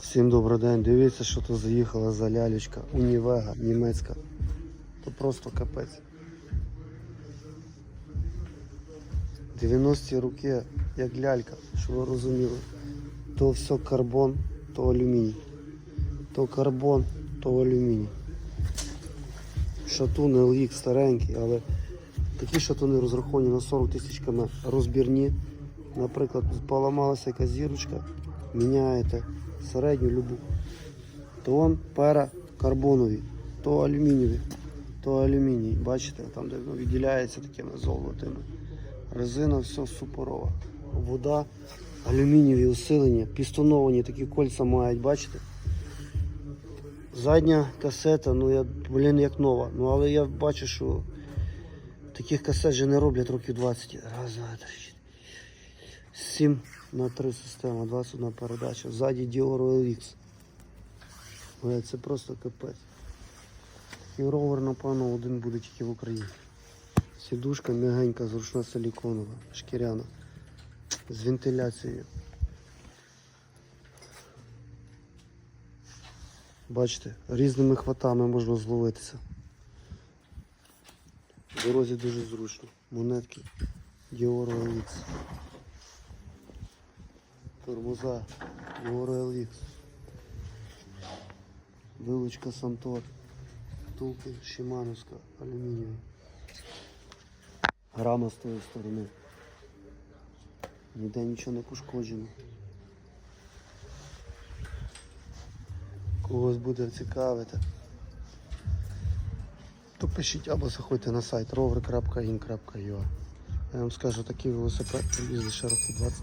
Всім добрий день. Дивіться, що тут заїхала за лялечка. Унівега німецька. То просто капець. 90-ті роки, як лялька, щоб ви розуміли. То все карбон, то алюміній. То карбон, то алюміній. Шатуни LX старенькі, але такі шатуни розраховані на 40 тисяч км. Розбірні. Наприклад, поламалася якась зірочка, міняєте середню любу. То он пера карбонові, то алюмінієві, то алюміній. Бачите, там де воно відділяється такими золотими. Резина все суперова. Вода, алюмінієві усилення, пістоновані такі кольця мають, бачите? Задня касета, ну я, блін, як нова. Ну але я бачу, що таких касет вже не роблять років 20. Раз, два, три, чотири. 7 на 3 система, 21 передача. Ззаді Dior LX. Бля, Це просто капець. І ровер, напевно, один буде тільки в Україні. Сідушка м'ягенька, зручна силіконова, шкіряна. З вентиляцією. Бачите, різними хватами можна зловитися. В дорозі дуже зручно. Монетки Dior LX. Тормоза LX. Вилучка Сантор. Втулки Шимановська, алюмінієві. Грама з тої сторони. Ніде нічого не пошкоджено. Когось буде цікавити. То пишіть або заходьте на сайт rover.in.ua Я вам скажу, такий велосипед привізли ще років 20.